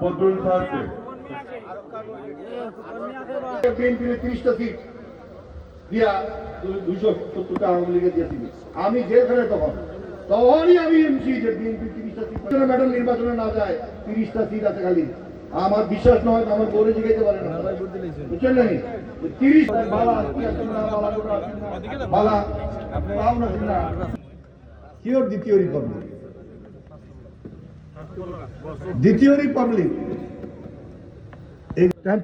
বদরুল সাহেবকে তিরিশটা সিট দিয়া দুইশো সত্তরটা আওয়ামী লীগের দিয়ে আমি জেলখানে তখন তখনই আমি এমসি যে বিএনপি তিরিশটা সিট ম্যাডাম নির্বাচনে না যায় তিরিশটা সিট আছে খালি। আমার বিশ্বাস নয় আমার বলে জিগাইতে পারে না। বুঝছেন নাকি তিরিশ বালা দ্বিতীয় রিপাবলিক দ্বিতীয় রিপাবলিক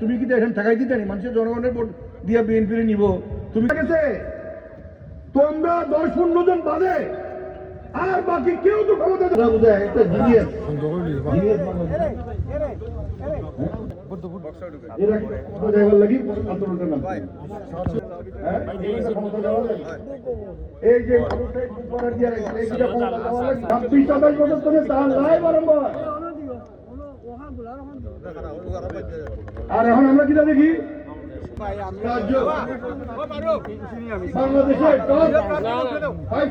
তুমি কি এখানে ঠেকাই দিতে নি মানুষের জনগণের ভোট দিয়ে বিএনপি নিব। তুমি গেছে তোমরা দশ পনেরো জন বাদে আর বাকি কেউ তো ক্ষমতা বুঝায় একটা জিনিয়াস এই যে ছাব্বিশ সাতাশ বছর ধরে তার লাই বারম্বার আর এখন আমরা কিটা দেখি? রাজ্য। বাংলাদেশে top five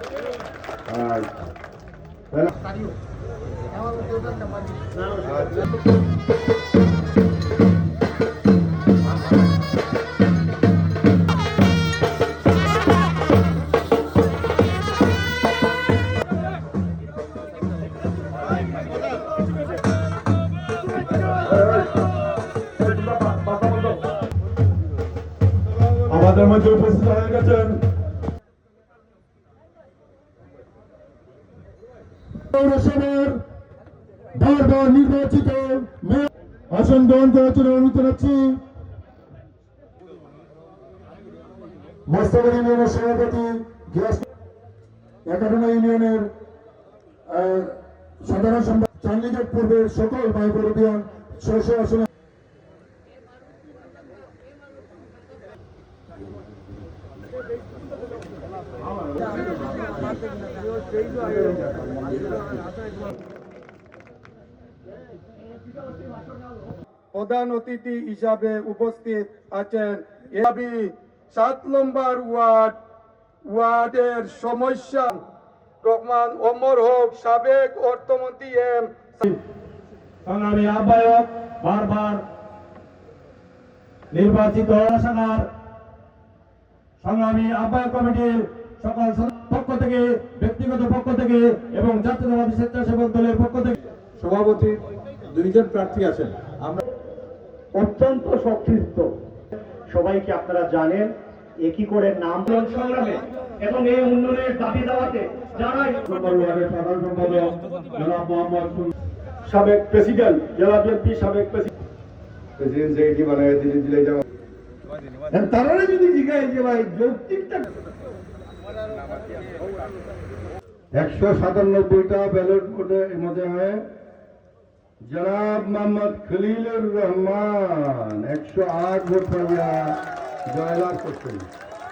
আমাদের মধ্যে উপস্থিত হয়ে গেছেন পৌরসভার বারবার নির্বাচিত আসন গ্রহণ করার জন্য অনুরোধ জানাচ্ছি। মোস্তফা ইউনিয়নের সভাপতি একাডেমি ইউনিয়নের সাধারণ সম্পাদক সকল অভিযান আসনে প্রধান অতিথি হিসাবে উপস্থিত আছেন এবি সাত নম্বর ওয়ার্ড, ওয়ার্ডের সমস্যা। রহমান ওমর হক, সাবেক অর্থমন্ত্রী এম। সংগ্রামী আহ্বায়ক, বারবার নির্বাচিত শাখার সংগ্রামী আহ্বায়ক কমিটির সকল পক্ষ থেকে ব্যক্তিগত পক্ষ থেকে এবং জাতীয়তাবাদী স্বেচ্ছাসেবক দলের পক্ষ থেকে। সভাপতি দুইজন প্রার্থী আছেন। আমরা অত্যন্ত সংক্ষিপ্ত। সবাইকে আপনারা জানেন একই করে নাম সংগ্রামে এবং এই উন্নয়নের দাবি দাওয়াতে যারা সাধারণ সম্পাদক জনাব মোহাম্মদ সাবেক প্রেসিডেন্ট জেলা বিএনপি সাবেক প্রেসিডেন্ট। প্রেসিডেন্ট সেক্রেটারি বানায় দিল্লি জেলায় যাওয়া তারা যদি জিজ্ঞাসা যে ভাই যৌক্তিকটা একশো সাতানব্বইটা ব্যালট ভোটে মধ্যে হয় জনাব মোহাম্মদ খলিলুর রহমান। একশো আট ভোট জয়লাভ করছেন।